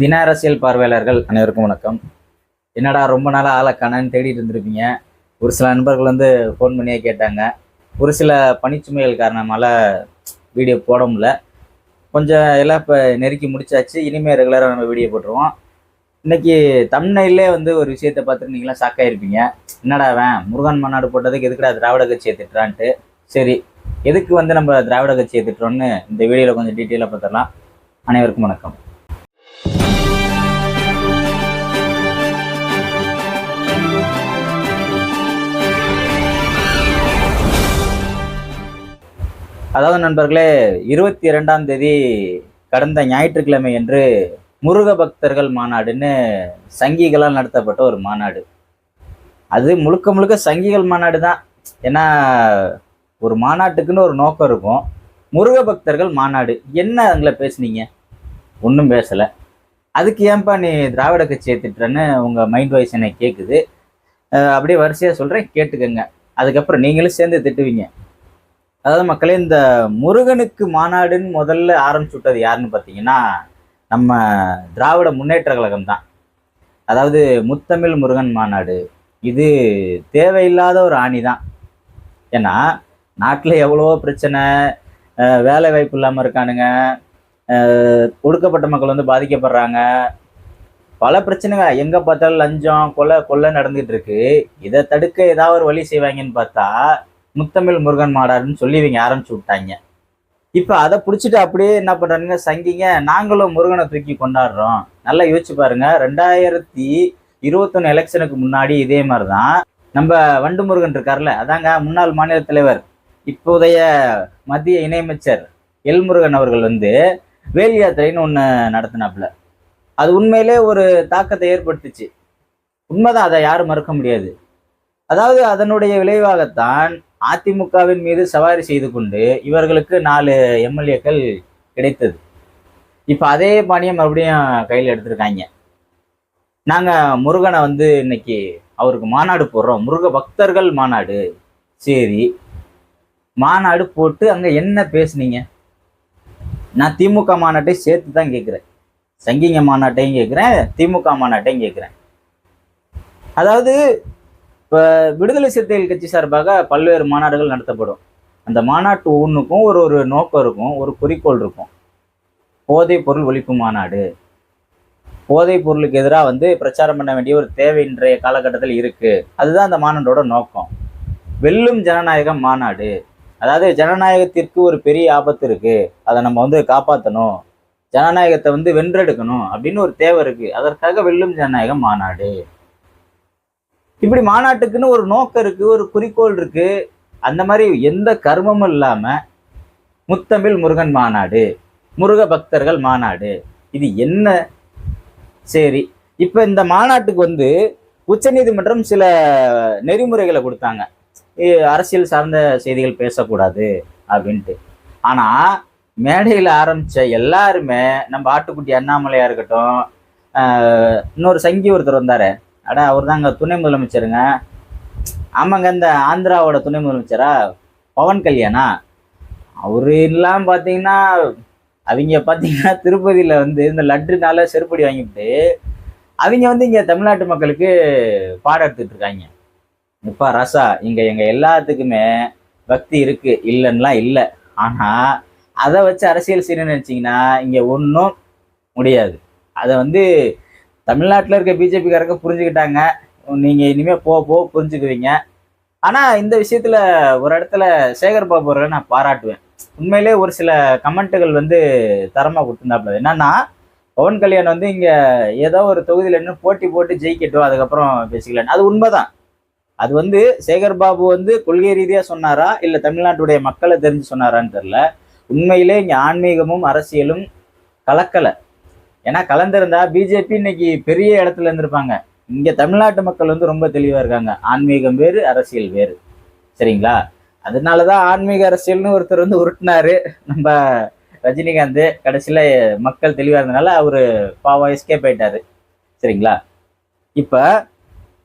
தின அரசியல் பார்வையாளர்கள் அனைவருக்கும் வணக்கம். என்னடா ரொம்ப நாளாக ஆளை காணான்னு தேடிட்டு இருந்திருப்பீங்க? ஒரு சில நண்பர்கள் வந்து ஃபோன் பண்ணியே கேட்டாங்க. ஒரு சில பணிச்சுமைகள் காரணமால வீடியோ போட முடியல. கொஞ்சம் எல்லாம் இப்போ நெருக்கி முடிச்சாச்சு. இனிமேல் ரெகுலராக நம்ம வீடியோ போட்டுருவோம். இன்னைக்கு தமிழ்நிலே வந்து ஒரு விஷயத்தை பார்த்துட்டு நீங்களாம் ஷாக்காயிருப்பீங்க என்னடா அவன் முருகன் மாநாடு போட்டதுக்கு எதுக்குடா திராவிட கட்சியை திட்டுறான்ட்டு சரி எதுக்கு வந்து நம்ம திராவிட கட்சியை திட்டுறோன்னு இந்த வீடியோவில் கொஞ்சம் டீட்டெயிலாக பார்த்துடலாம். அனைவருக்கும் வணக்கம். அதாவது நண்பர்களே இருபத்தி இரண்டாம் தேதி கடந்த ஞாயிற்றுக்கிழமை என்று முருக பக்தர்கள் மாநாடுன்னு சங்கிகளால் நடத்தப்பட்ட ஒரு மாநாடு. அது முழுக்க முழுக்க சங்கிகள் மாநாடு தான். ஏன்னா ஒரு மாநாட்டுக்குன்னு ஒரு நோக்கம் இருக்கும். முருக பக்தர்கள் மாநாடு. என்ன அதில் பேசுனீங்க? ஒன்றும் பேசலை. அதுக்கு ஏன்பா நீ திராவிட கட்சியை திட்டுறன்னு உங்கள் மைண்ட் வாய்ஸ் என்னை கேட்குது அப்படியே வரிசையாக சொல்கிறேன் கேட்டுக்கங்க. அதுக்கப்புறம் நீங்களும் சேர்ந்து திட்டுவீங்க. அதாவது மக்களே இந்த முருகனுக்கு மாநாடுன்னு முதல்ல ஆரம்பிச்சு விட்டது யாருன்னு பார்த்தீங்கன்னா நம்ம திராவிட முன்னேற்ற கழகம் தான். அதாவது முத்தமிழ் முருகன் மாநாடு இது தேவையில்லாத ஒரு ஆணி தான். ஏன்னா நாட்டில் எவ்வளவோ பிரச்சனை வேலை வாய்ப்பு இல்லாமல் இருக்கானுங்க. ஒடுக்கப்பட்ட மக்கள் வந்து பாதிக்கப்படுறாங்க. பல பிரச்சனைங்க எங்கே பார்த்தாலும் லஞ்சம் கொலை கொள்ளை நடந்துகிட்டு இருக்கு. இதை தடுக்க ஏதாவது ஒரு வழி செய்வாங்கன்னு பார்த்தா முத்தமிழ் முருகன் மாடாருன்னு சொல்லி இவங்க ஆரம்பிச்சு விட்டாங்க. இப்போ அதை பிடிச்சிட்டு அப்படியே என்ன பண்ணுறாங்க சங்கிங்க நாங்களும் முருகனை தூக்கி கொண்டாடுறோம். நல்லா யோசிச்சு பாருங்க. ரெண்டாயிரத்தி இருபத்தொன்னு எலெக்ஷனுக்கு முன்னாடி இதே மாதிரி தான் நம்ம வண்டு முருகன் இருக்கார்ல அதாங்க முன்னாள் மாநில தலைவர். இப்போதைய மத்திய இணையமைச்சர் எல் முருகன் அவர்கள் வந்து வேல் யாத்திரைன்னு ஒன்று நடத்தினாப்புல. அது உண்மையிலே ஒரு தாக்கத்தை ஏற்படுத்துச்சு. உண்மைதான் அதை யாரும் மறுக்க முடியாது. அதாவது அதனுடைய விளைவாகத்தான் அதிமுகவின் மீது சவாரி செய்து கொண்டு இவர்களுக்கு நாலு எம்எல்ஏக்கள் கிடைத்தது. இப்போ அதே பாணியை மறுபடியும் கையில் எடுத்திருக்காங்க. நாங்கள் முருகனை வந்து இன்னைக்கு அவருக்கு மாநாடு போடுறோம். முருக பக்தர்கள் மாநாடு. சரி. மாநாடு போட்டு அங்கே என்ன பேசுனீங்க? நான் திமுக மாநாட்டை சேர்த்து தான் கேட்குறேன் சங்கிங்க மாநாட்டையும் கேட்குறேன் திமுக மாநாட்டையும் கேட்குறேன் அதாவது இப்போ விடுதலை சிறுத்தைகள் கட்சி சார்பாக பல்வேறு மாநாடுகள் நடத்தப்படும். அந்த மாநாட்டு ஒன்றுக்கும் ஒரு ஒரு நோக்கம் இருக்கும் ஒரு குறிக்கோள் இருக்கும். போதைப் பொருள் ஒழிப்பு மாநாடு. போதைப் பொருளுக்கு எதிராக வந்து பிரச்சாரம் பண்ண வேண்டிய ஒரு தேவை இன்றைய காலகட்டத்தில் இருக்குது அதுதான் அந்த மாநாட்டோட நோக்கம். வெல்லும் ஜனநாயகம் மாநாடு. அதாவது ஜனநாயகத்திற்கு ஒரு பெரிய ஆபத்து இருக்குது அதை நம்ம வந்து காப்பாற்றணும் ஜனநாயகத்தை வந்து வென்றெடுக்கணும் அப்படின்னு ஒரு தேவை இருக்குது அதற்காக வெல்லும் ஜனநாயகம் மாநாடு. இப்படி மாநாட்டுக்குன்னு ஒரு நோக்கம் இருக்கு ஒரு குறிக்கோள் இருக்கு. அந்த மாதிரி எந்த கர்மமும் இல்லாம முத்தமிழ் முருகன் மாநாடு முருக பக்தர்கள் மாநாடு இது என்ன சரி? இப்போ இந்த மாநாட்டுக்கு வந்து உச்சநீதிமன்றம் சில நெறிமுறைகளை கொடுத்தாங்க. அரசியல் சார்ந்த செய்திகள் பேசக்கூடாது அப்படின்ட்டு. ஆனா மேடையில் ஆரம்பித்த எல்லாருமே நம்ம ஆட்டுக்குட்டி அண்ணாமலையாக இருக்கட்டும் இன்னொரு சங்கி ஒருத்தர் வந்தாரு. அட அவர் தாங்க துணை முதலமைச்சருங்க. ஆமாங்க இந்த ஆந்திராவோட துணை முதலமைச்சரா? பவன் கல்யாணா? அவரு எல்லாம் பார்த்தீங்கன்னா அவங்க பார்த்தீங்கன்னா திருப்பதியில் வந்து இந்த லட்டுனால செருப்படி வாங்கிட்டு அவங்க வந்து இங்கே தமிழ்நாட்டு மக்களுக்கு பாடம் எடுத்துட்டு இருக்காங்க. இப்போ ரசா இங்கே எங்கள் எல்லாத்துக்குமே பக்தி இருக்குது இல்லைன்னா இல்லை. ஆனால் அதை வச்சு அரசியல் செய்யணும்னு நினச்சிங்கன்னா இங்கே ஒன்றும் முடியாது. அதை வந்து தமிழ்நாட்டில் இருக்க பிஜேபிக்காரங்க புரிஞ்சுக்கிட்டாங்க. நீங்கள் இனிமேல் போக போக புரிஞ்சுக்குவீங்க. ஆனால் இந்த விஷயத்தில் ஒரு இடத்துல சேகர் பாபு அவர்களை நான் பாராட்டுவேன். உண்மையிலே ஒரு சில கமெண்ட்டுகள் வந்து தரமாக கொடுத்துருந்தாப்புல. என்னன்னா பவன் கல்யாண் வந்து இங்கே ஏதோ ஒரு தொகுதியில் என்ன போட்டி போட்டு ஜெயிக்கட்டும் அதுக்கப்புறம் பேசிக்கலாம் அது உண்மைதான். அது வந்து சேகர் பாபு வந்து கொள்கை ரீதியாக சொன்னாரா இல்லை தமிழ்நாட்டுடைய மக்களை தெரிஞ்சு சொன்னாரான்னு தெரில உண்மையிலே இங்கே ஆன்மீகமும் அரசியலும் கலக்கலை. ஏன்னா கலந்திருந்தா பிஜேபி இன்னைக்கு பெரிய இடத்துல இருந்திருப்பாங்க. இங்க தமிழ்நாட்டு மக்கள் வந்து ரொம்ப தெளிவா இருக்காங்க. ஆன்மீகம் வேறு அரசியல் வேறு. சரிங்களா? அதனாலதான் ஆன்மீக அரசியல்னு ஒருத்தர் வந்து உருட்டினாரு. நம்ம ரஜினிகாந்த் கடைசியில மக்கள் தெளிவா இருந்தனால அவரு பாவம் எஸ்கேப் ஆயிட்டாரு. சரிங்களா? இப்ப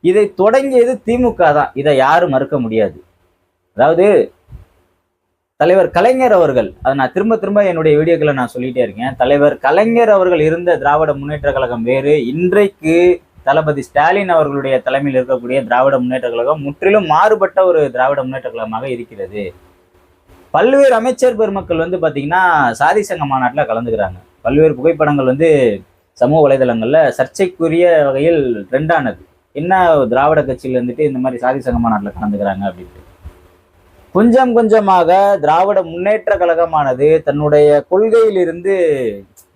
இதை தொடங்கியது திமுக தான். இதை யாரும் மறுக்க முடியாது. அதாவது தலைவர் கலைஞர் அவர்கள் அதை நான் திரும்ப திரும்ப என்னுடைய வீடியோக்களை நான் சொல்லிட்டே இருக்கேன். தலைவர் கலைஞர் அவர்கள் இருந்த திராவிட முன்னேற்ற கழகம் வேறு. இன்றைக்கு தளபதி ஸ்டாலின் அவர்களுடைய தலைமையில் இருக்கக்கூடிய திராவிட முன்னேற்ற கழகம் முற்றிலும் மாறுபட்ட ஒரு திராவிட முன்னேற்ற கழகமாக இருக்கிறது. பல்வேறு அமைச்சர் பெருமக்கள் வந்து பார்த்தீங்கன்னா சாதி சங்க மாநாட்டில் கலந்துக்கிறாங்க. பல்வேறு புகைப்படங்கள் வந்து சமூக வலைதளங்களில் சர்ச்சைக்குரிய வகையில் ட்ரெண்டானது என்ன திராவிட கட்சியில் இருந்துட்டு இந்த மாதிரி சாதி சங்க மாநாட்டில் கலந்துக்கிறாங்க அப்படின்ட்டு. கொஞ்சம் கொஞ்சமாக திராவிட முன்னேற்ற கழகமானது தன்னுடைய கொள்கையிலிருந்து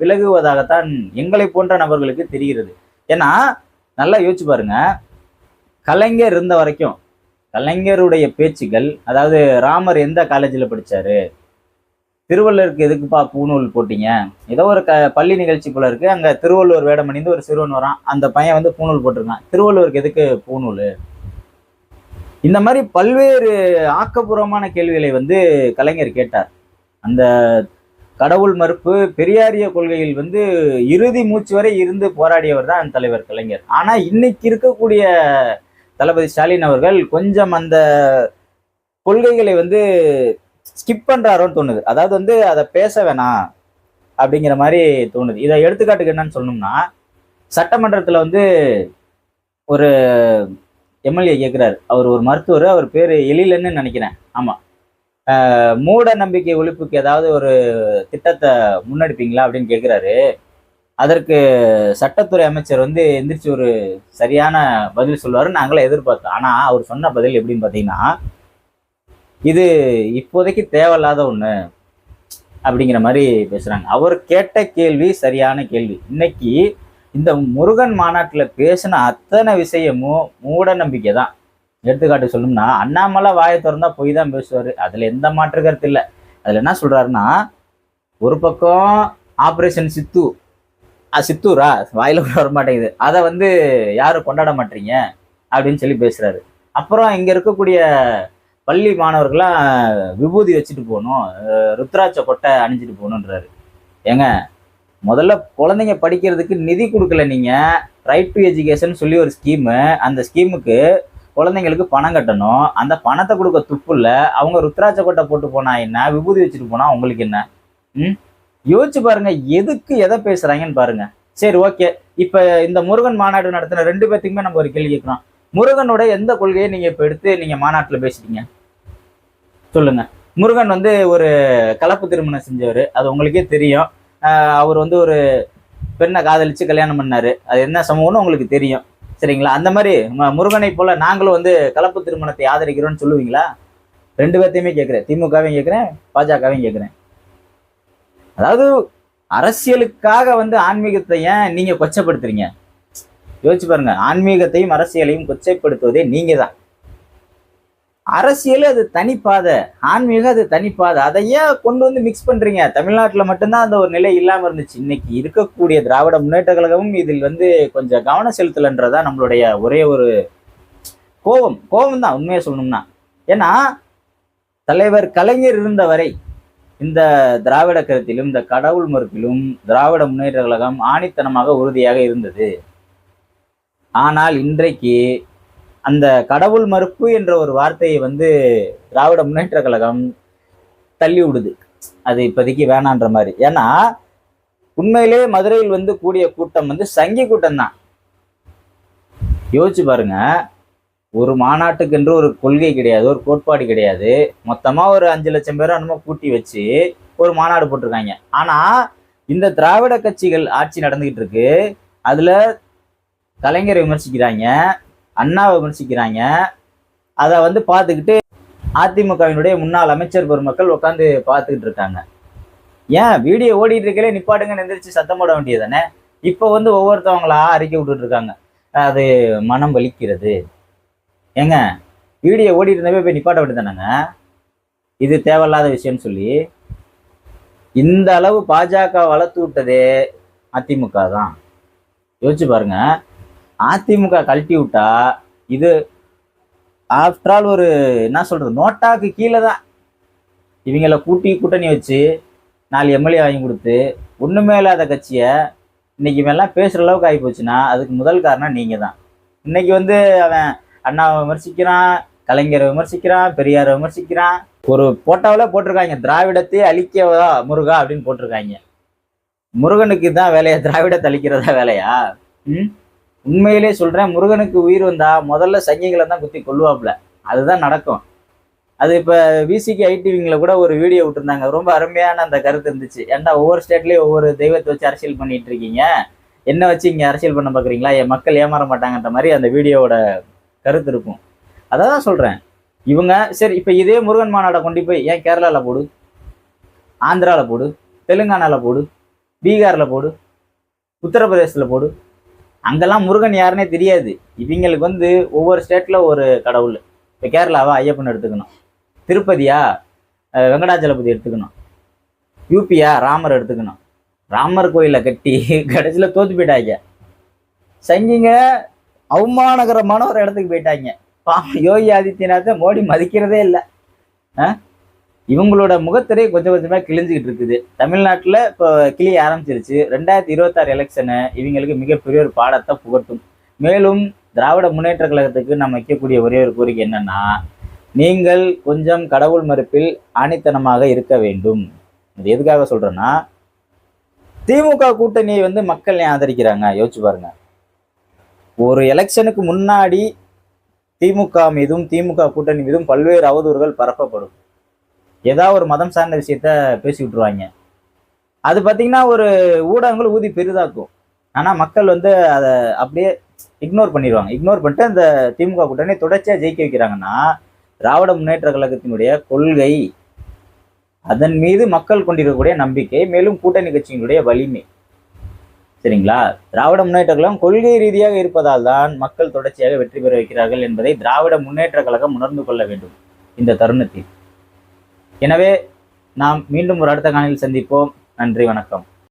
விலகுவதாகத்தான் எங்களை போன்ற நபர்களுக்கு தெரிகிறது. ஏன்னா நல்லா யோசிச்சு பாருங்க. கலைஞர் இருந்த வரைக்கும் கலைஞருடைய பேச்சுகள் அதாவது ராமர் எந்த காலேஜில் படித்தார் திருவள்ளுவருக்கு எதுக்குப்பா பூநூல் போட்டீங்க? ஏதோ ஒரு க பள்ளி நிகழ்ச்சி போல இருக்குது அங்கே திருவள்ளுவர் வேடம் அணிந்து ஒரு சிறுவன் வரான். அந்த பையன் வந்து பூநூல் போட்டிருக்கான். திருவள்ளுவருக்கு எதுக்கு பூநூல் இந்த மாதிரி பல்வேறு ஆக்கப்பூர்வமான கேள்விகளை வந்து கலைஞர் கேட்டார். அந்த கடவுள் மறுப்பு பெரியாரிய கொள்கையில் வந்து இறுதி மூச்சு வரை இருந்து போராடியவர் தான் தலைவர் கலைஞர். ஆனால் இன்னைக்கு இருக்கக்கூடிய தளபதி ஸ்டாலின் அவர்கள் கொஞ்சம் அந்த கொள்கைகளை வந்து ஸ்கிப் பண்ணுறாரோன்னு தோணுது. அதாவது வந்து அதை பேச வேணாம் அப்படிங்கிற மாதிரி தோணுது. இதை எடுத்துக்காட்டுக்கு என்னன்னு சொல்லணும்னா சட்டமன்றத்தில் வந்து ஒரு எம்எல்ஏ கேட்குறாரு அவர் ஒரு மருத்துவர் அவர் பேர் எழிலன்னு நினைக்கிறேன். ஆமாம் மூட நம்பிக்கை ஒழிப்புக்கு ஏதாவது ஒரு திட்டத்தை முன்னெடுப்பீங்களா அப்படின்னு கேட்குறாரு அதற்கு சட்டத்துறை அமைச்சர் வந்து எந்திரிச்சு ஒரு சரியான பதில் சொல்லுவார் நாங்களே எதிர்பார்த்தோம். ஆனால் அவர் சொன்ன பதில் எப்படின்னு பார்த்தீங்கன்னா இது இப்போதைக்கு தேவையில்லாத ஒன்று அப்படிங்கிற மாதிரி பேசுகிறாங்க அவர் கேட்ட கேள்வி சரியான கேள்வி. இன்னைக்கு இந்த முருகன் மாநாட்டில் பேசின அத்தனை விஷயமும் மூட நம்பிக்கை தான் எடுத்துக்காட்டு சொல்லணும்னா அண்ணாமலை வாயை திறந்தா போய் தான் பேசுவார். அதில் எந்த மாற்று கருத்து இல்லை. அதில் என்ன சொல்கிறாருன்னா ஒரு பக்கம் ஆப்ரேஷன் சித்து சித்தூரா? வாயில கூட வர மாட்டேங்குது அதை வந்து யாரும் கொண்டாட மாட்டீங்க? அப்படின்னு சொல்லி பேசுகிறாரு அப்புறம் இங்கே இருக்கக்கூடிய பள்ளி மாணவர்களாம் விபூதி வச்சுட்டு போகணும். ருத்ராட்ச கொட்டை அணிஞ்சிட்டு போகணுன்றாரு ஏங்க முதல்ல குழந்தைங்க படிக்கிறதுக்கு நிதி கொடுக்கல நீங்கள் ரைட் டு எஜுகேஷன் சொல்லி ஒரு ஸ்கீமு அந்த ஸ்கீமுக்கு குழந்தைங்களுக்கு பணம் கட்டணும். அந்த பணத்தை கொடுக்க துப்பு அவங்க ருத்ராட்ச கொட்டை போட்டு போனா என்ன? விபூதி வச்சுட்டு போனா உங்களுக்கு என்ன? ம்? யோசிச்சு பாருங்க எதுக்கு எதை பேசுறாங்கன்னு பாருங்க. சரி ஓகே. இப்போ இந்த முருகன் மாநாடு நடத்தின ரெண்டு பேர்த்துக்குமே நம்ம ஒரு கேள்வி கேட்குறோம் முருகனோட எந்த கொள்கையை நீங்கள் இப்போ எடுத்து நீங்கள் மாநாட்டில் பேசிட்டீங்க? சொல்லுங்க. முருகன் வந்து ஒரு கலப்பு திருமணம் செஞ்சவர். அது உங்களுக்கே தெரியும். அவர் வந்து ஒரு பெண்ணை காதலிச்சு கல்யாணம் பண்ணாரு. அது என்ன சமூகம்னு உங்களுக்கு தெரியும். சரிங்களா? அந்த மாதிரி முருகனை போல நாங்களும் வந்து கலப்பு திருமணத்தை ஆதரிக்கிறோம்னு சொல்லுவீங்களா? ரெண்டு பேர்த்தையுமே கேட்குறேன். திமுகவையும் கேட்குறேன் பாஜகவையும் கேட்குறேன். அதாவது அரசியலுக்காக வந்து ஆன்மீகத்தை ஏன் நீங்க கொச்சப்படுத்துறீங்க? யோசிச்சு பாருங்க. ஆன்மீகத்தையும் அரசியலையும் கொச்சைப்படுத்துவதே நீங்கள் தான் அரசியல் அது தனிப்பாதை ஆன்மீகம் அது தனிப்பாதை அதை ஏன் கொண்டு வந்து மிக்ஸ் பண்றீங்க? தமிழ்நாட்டில் மட்டும்தான் அந்த ஒரு நிலை இல்லாமல் இருந்துச்சு. இன்னைக்கு இருக்கக்கூடிய திராவிட முன்னேற்ற கழகமும் இதில் வந்து கொஞ்சம் கவனம் செலுத்தலைன்றதா நம்மளுடைய ஒரே ஒரு கோபம். கோபம் தான் உண்மையை சொல்லணும்னா. ஏன்னா தலைவர் கலைஞர் இருந்த வரை இந்த திராவிட கருத்திலும் இந்த கடவுள் மறுப்பிலும் திராவிட முன்னேற்ற கழகம் ஆணித்தனமாக உறுதியாக இருந்தது. ஆனால் இன்றைக்கு அந்த கடவுள் மறுப்பு என்ற ஒரு வார்த்தையை வந்து திராவிட முன்னேற்ற கழகம் தள்ளி விடுது. அது இப்போதைக்கு வேணான்ற மாதிரி. ஏன்னா உண்மையிலே மதுரையில் வந்து கூடிய கூட்டம் வந்து சங்கி கூட்டம் தான். யோசிச்சு பாருங்க. ஒரு மாநாட்டுக்கென்று ஒரு கொள்கை கிடையாது ஒரு கோட்பாடு கிடையாது. மொத்தமா ஒரு அஞ்சு லட்சம் பேரும் என்னமோ கூட்டி வச்சு ஒரு மாநாடு போட்டிருக்காங்க. ஆனா இந்த திராவிட கட்சிகள் ஆட்சி நடந்துகிட்டு இருக்கு. அதுல கலைஞரை விமர்சிக்கிறாங்க. அண்ணாவை விமர்சிக்கிறாங்க. அதை வந்து பார்த்துக்கிட்டு அதிமுகவினுடைய முன்னாள் அமைச்சர் பெருமக்கள் உட்காந்து பார்த்துக்கிட்டு இருக்காங்க. ஏன்? வீடியோ ஓடிட்டு இருக்கலே நிப்பாட்டுங்கன்னு எந்திரிச்சு சத்தம் போட வேண்டியது தானே இப்போ வந்து ஒவ்வொருத்தவங்களா அறிக்கை விட்டுட்டு இருக்காங்க. அது மனம் வலிக்கிறது. ஏங்க வீடியோ ஓடிட்டு இருந்தவே போய் நிப்பாட்ட வேண்டியதானங்க இது தேவையில்லாத விஷயம்னு சொல்லி. இந்த அளவு பாஜக வளர்த்து விட்டதே அதிமுக தான். யோசிச்சு பாருங்க. அதிமுக கழட்டி விட்டா இது ஆஃப்டர் ஆல் ஒரு என்ன சொல்றது நோட்டாக்கு கீழே தான் இவங்கள கூட்டி கூட்டணி வச்சு நாலு எம்எல்ஏ வாங்கி கொடுத்து ஒன்றுமே இல்லாத கட்சியை இன்னைக்கு இவெல்லாம் பேசுகிற அளவுக்கு ஆகி போச்சுன்னா அதுக்கு முதல் காரணம் நீங்கள் தான் இன்னைக்கு வந்து அவன் அண்ணாவை விமர்சிக்கிறான் கலைஞரை விமர்சிக்கிறான் பெரியாரை விமர்சிக்கிறான். ஒரு போட்டோவில் போட்டிருக்காங்க திராவிடத்தை அழிக்கவா முருகா அப்படின்னு போட்டிருக்காங்க. முருகனுக்கு தான் வேலையா? திராவிடத்தை அழிக்கிறதா வேலையா? ம்? உண்மையிலே சொல்கிறேன் முருகனுக்கு உயிர் வந்தால் முதல்ல சங்கிகளை தான் குத்தி கொள்ளுவாப்புல அதுதான் நடக்கும். அது இப்போ விசிக்கு ஐடிவிங்கில் கூட ஒரு வீடியோ விட்டுருந்தாங்க. ரொம்ப அருமையான அந்த கருத்து இருந்துச்சு. ஏன்டா ஒவ்வொரு ஸ்டேட்லேயும் ஒவ்வொரு தெய்வத்தை வச்சு அரசியல் பண்ணிட்டு இருக்கீங்க? என்ன வச்சு இங்கே அரசியல் பண்ண பார்க்குறீங்களா என் மக்கள் ஏமாற மாட்டாங்கன்ற மாதிரி அந்த வீடியோவோட கருத்து இருக்கும். அதை தான் சொல்கிறேன் இவங்க சரி இப்போ இதே முருகன் மாநாடை கொண்டு போய் ஏன் கேரளாவில் போடு? ஆந்திராவில் போடு? தெலுங்கானாவில் போடு? பீகாரில் போடு? உத்தரப்பிரதேசத்தில் போடு? அங்கெல்லாம் முருகன் யாருன்னே தெரியாது. இவங்களுக்கு வந்து ஒவ்வொரு ஸ்டேட்டில் ஒரு கடவுள். இப்போ கேரளாவா ஐயப்பன் எடுத்துக்கணும். திருப்பதியா வெங்கடாச்சலபதி எடுத்துக்கணும். யூபியா ராமர் எடுத்துக்கணும். ராமர் கோயிலை கட்டி கடைசியில் தோத்து போயிட்டாங்க. சங்கிங்க அவமானகரமான ஒரு இடத்துக்கு போயிட்டாங்க. பா யோகி ஆதித்யநாத்தை மோடி மதிக்கிறதே இல்லை. ஆ இவங்களோட முகத்திரை கொஞ்சம் கொஞ்சமா கிழிஞ்சுக்கிட்டு இருக்குது. தமிழ்நாட்டில் இப்போ கிளிய ஆரம்பிச்சிருச்சு. ரெண்டாயிரத்தி இருபத்தாறு எலெக்ஷனை இவங்களுக்கு மிகப்பெரிய ஒரு பாடத்தை புகட்டும். மேலும் திராவிட முன்னேற்ற கழகத்துக்கு நம்ம வைக்கக்கூடிய ஒரே ஒரு கோரிக்கை என்னன்னா நீங்கள் கொஞ்சம் கடவுள் மறுப்பில் ஆணித்தனமாக இருக்க வேண்டும். இது எதுக்காக சொல்றேன்னா திமுக கூட்டணியை வந்து மக்கள் ஏன் ஆதரிக்கிறாங்க? யோசிச்சு பாருங்க. ஒரு எலெக்ஷனுக்கு முன்னாடி திமுக மீதும் திமுக கூட்டணி மீதும் பல்வேறு அவதூறுகள் பரப்பப்படும். ஏதாவது ஒரு மதம் சார்ந்த விஷயத்த பேசி விட்டுருவாங்க. அது பார்த்தீங்கன்னா ஒரு ஊடகங்கள் ஊதி பெரிதாக்கும். ஆனால் மக்கள் வந்து அதை அப்படியே இக்னோர் பண்ணிடுவாங்க இக்னோர் பண்ணிட்டு அந்த திமுக கூட்டணி தொடர்ச்சியாக ஜெயிக்க வைக்கிறாங்கன்னா திராவிட முன்னேற்ற கழகத்தினுடைய கொள்கை அதன் மீது மக்கள் கொண்டிருக்கக்கூடிய நம்பிக்கை மேலும் கூட்டணி கட்சியினுடைய வலிமை. சரிங்களா? திராவிட முன்னேற்ற கழகம் கொள்கை ரீதியாக இருப்பதால் தான் மக்கள் தொடர்ச்சியாக வெற்றி பெற வைக்கிறார்கள் என்பதை திராவிட முன்னேற்ற கழகம் உணர்ந்து கொள்ள வேண்டும். இந்த தருணத்தில். எனவே நாம் மீண்டும் ஒரு அடுத்த காணியில் சந்திப்போம். நன்றி வணக்கம்.